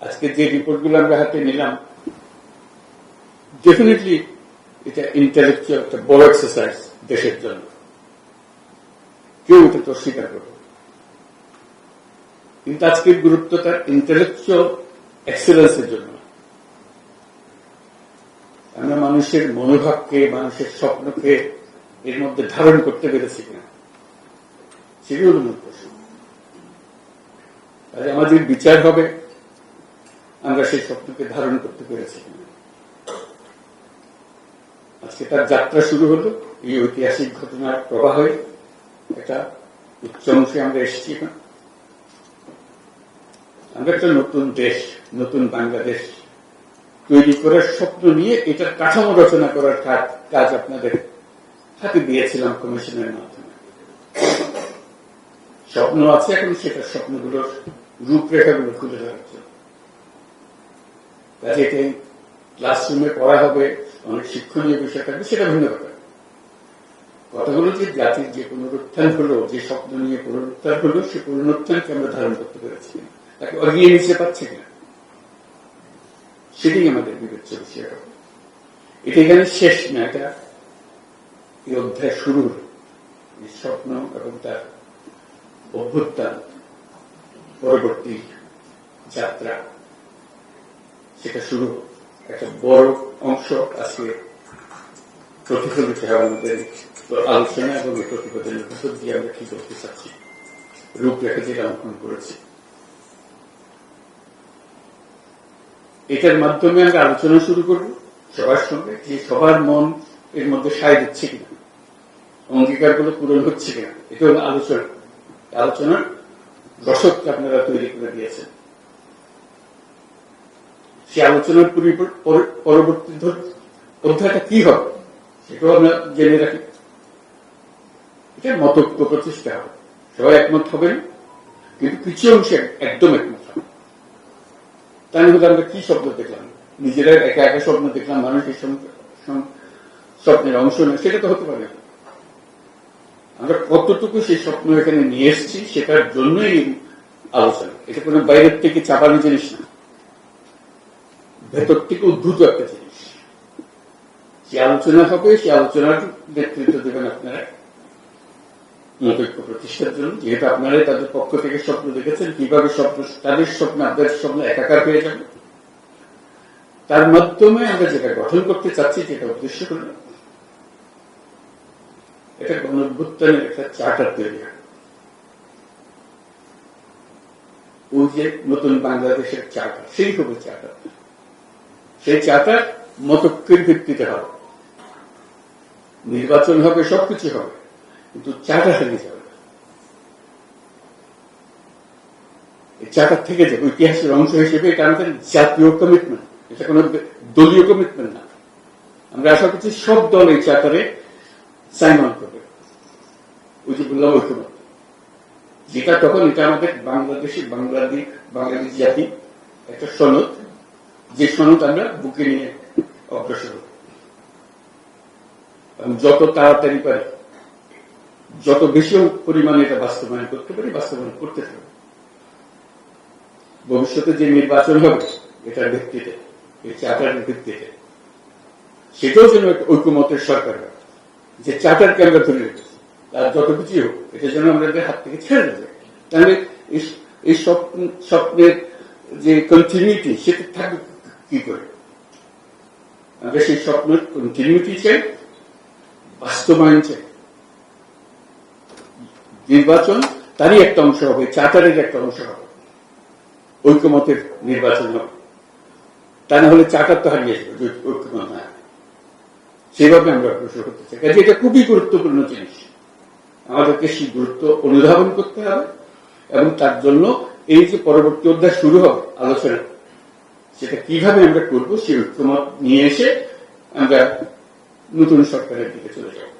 আজকে যে রিপোর্টগুলো আমরা হাতে নিলাম ডেফিনেটলি এটা ইন্টালেকচুয়াল একটা বড় এক্সারসাইজ দেশের জন্য। কেউ এটা তো স্বীকার করবে কিন্তু আজকের গুরুত্বটা ইন্টালেকচুয়াল এক্সেলেন্সের জন্য। আমরা মানুষের মনোভাবকে, মানুষের স্বপ্নকে এর মধ্যে ধারণ করতে পেরেছি কিনা সেগুলো হল মূল প্রশ্ন আমাদের বিচার হবে। আমরা সেই স্বপ্নকে ধারণ করতে পেরেছি। আজকে তার যাত্রা শুরু হলো। এই ঐতিহাসিক ঘটনার প্রবাহে একটা উচ্চ অংশে আমরা এসেছি আমরা একটা নতুন দেশ, নতুন বাংলাদেশ তৈরি করার স্বপ্ন নিয়ে এটার কাঠামো রচনা করার কাজ কাজ আপনাদের হাতে দিয়েছিলাম কমিশনের মাধ্যমে। স্বপ্ন আছে এখন, সেটা স্বপ্নগুলোর রূপরেখাগুলো খুলে ধরার জন্য। কাজে ক্লাসরুমে পড়া হবে, অনেক শিক্ষণীয় বিষয় থাকবে, সেটা ভিন্ন কথা। কথা হলো যে জাতির যে পুনরুত্থান হলো, যে স্বপ্ন নিয়ে পুনরুত্থান হলো, সে পুনরুত্থানকে আমরা ধারণ করতে পেরেছি। তাকে এগিয়ে নিতে পারছি কিনা? সেটাই আমাদের বিবেচ্য বিষয় এটা এখানে শেষ না, এটা এই অধ্যায় শুরু হলো। এই স্বপ্ন এবং তার অভ্যুত্থান, পরবর্তী যাত্রা। সেটা শুরু একটা বড় অংশ আজকে প্রতিফলিত হয় আমাদের আলোচনা এবং এই প্রতিবেদনের ভিতর দিয়ে আমরা কি করতে চাচ্ছি? রূপরেখা যেটা অঙ্কন করেছি। এটার মাধ্যমে আমরা আলোচনা শুরু করব সবার সঙ্গে যে সবার মন এর মধ্যে সায় দিচ্ছে কিনা, অঙ্গীকারগুলো পূরণ হচ্ছে কিনা এটা হলো আলোচনা, আলোচনার দশকটা আপনারা তৈরি করে দিয়েছেন। সেই আলোচনার পর- পরবর্তী অধ্যায়টা কি হবে, সেটাও আমরা জেনে রাখি। এটা মতৈক্য প্রতিষ্ঠা হবে। সবাই একমত হবেন, কিন্তু কিছু অংশে একদম একমত হবে। তাই হলে আমরা কি স্বপ্ন দেখলাম? নিজেরা একা একা স্বপ্ন দেখলাম, মানুষ এই সম- সম- স্বপ্নের অংশ নেই সেটা তো হতে পারে। আমরা কতটুকু সেই স্বপ্ন এখানে নিয়ে এসেছি, সেটার জন্যই আলোচনা। এটা কোনো বাইরের থেকে চাপানো জিনিস না। ভেতর থেকে উদ্ভূত একটা জিনিস। সে আলোচনা হবে? সে আলোচনার নেতৃত্ব দেবেন আপনারা? মতৈক্য প্রতিষ্ঠার জন্য, যেহেতু আপনারা তাদের পক্ষ থেকে স্বপ্ন দেখেছেন, কীভাবে স্বপ্ন, তাদের স্বপ্ন, আপনাদের স্বপ্ন একাকার হয়ে যাবে। তার মাধ্যমে আমরা যেটা গঠন করতে চাচ্ছি, যেটা উদ্দেশ্য হল, এটা গণভ্যুত্থানের একটা চার্টার তৈরি ওই যে নতুন বাংলাদেশের চার্টার সেই হবে চার্টার। সেই চার্টার মতৈক্যের ভিত্তিতে হবে। নির্বাচন হবে, সবকিছু হবে, কিন্তু চার্টার হারিয়ে যাবে চার্টার থেকে যাবে, ইতিহাসের অংশ হিসেবে এটা আমাদের জাতীয় কমিটমেন্ট এটা কোনো দলীয় কমিটমেন্ট না। আমরা আশা করছি সব দল এই চার্টারে সাইন অন করবে। ওই যে বললাম ঐক্যমত। যেটা তখন এটা আমাদের বাংলাদেশি বাংলাদেশ বাংলাদেশ জাতি, একটা সনদ। যে সনদ আমরা বুকে নিয়ে অগ্রসর যত তাড়াতাড়ি পারে, যত বেশি পরিমাণে এটা বাস্তবায়ন করতে পারি, বাস্তবায়ন করতে থাকবে। ভবিষ্যতে যে নির্বাচন হবে, এটার ভিত্তিতে, এই চার্টারের ভিত্তিতে, সেটাও যেন ঐক্যমতের সরকার যে চার্টারকে আমরা ধরে রেখেছি, তার যত কিছু হোক, এটা যেন আমাদের হাত থেকে ছেড়ে দেবে তাহলে এই- এই স্বপ্ন, স্বপ্নের যে কন্টিনিউটি সেটা থাকবে কি করে আমরা সেই স্বপ্নের কন্টিনিউটি চাই? বাস্তবায়ন চাই। নির্বাচন তারই একটা অংশ হবে, চার্টারের একটা অংশ হবে। ঐক্যমতের নির্বাচন হবে। তা না হলে চার্টার তো হারিয়ে যদি ঐক্যমত না। সেভাবে আমরা অগ্রসর করতে চাই। কাজে এটা খুবই গুরুত্বপূর্ণ জিনিস। আমাদেরকে সেই গুরুত্ব অনুধাবন করতে হবে এবং তার জন্য এই যে পরবর্তী অধ্যায় শুরু হবে, আলোচনা সেটা কীভাবে আমরা করব সেই ঐক্যমত নিয়ে এসে আমরা নতুন সরকারের দিকে চলে যাব।